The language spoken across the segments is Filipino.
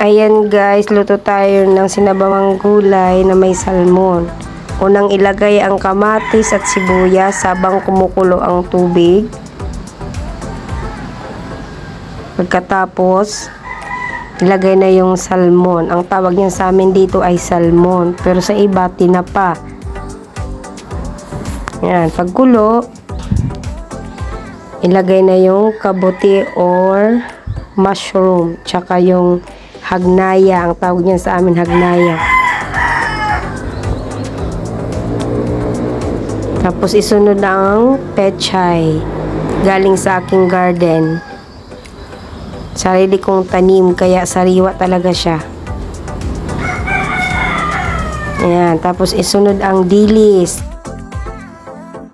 Ayan guys, luto tayo ng sinabawang gulay na may salmon. Unang ilagay ang kamatis at sibuyas habang kumukulo ang tubig. Pagkatapos, ilagay na yung salmon. Ang tawag niyan sa amin dito ay salmon. Pero sa iba, tinapa. Yan, pagkulo, ilagay na yung kabuti or mushroom. Tsaka yung hagnaya. Ang tawag niyan sa amin, hagnaya. Tapos isunod ang pechay. Galing sa aking garden. Sarili kong tanim, kaya sariwa talaga siya. Ayan, tapos isunod ang dilis.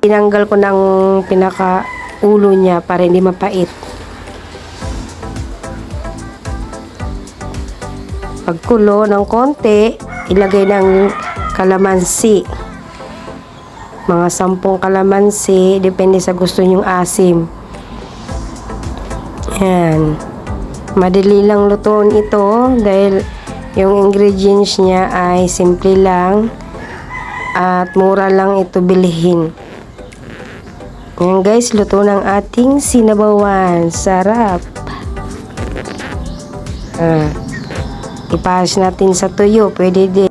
Tinanggal ko ng pinaka ulo niya para hindi mapait. Pagkulo ng konti, ilagay ng kalamansi. Mga sampung kalamansi, depende sa gusto nyong asim. Yan. Madali lang lutuin ito dahil yung ingredients niya ay simple lang at mura lang ito bilhin. Yan guys, luto ng ating sinabawan. Sarap. Ah. Ipas natin sa tuyo. Pwede din.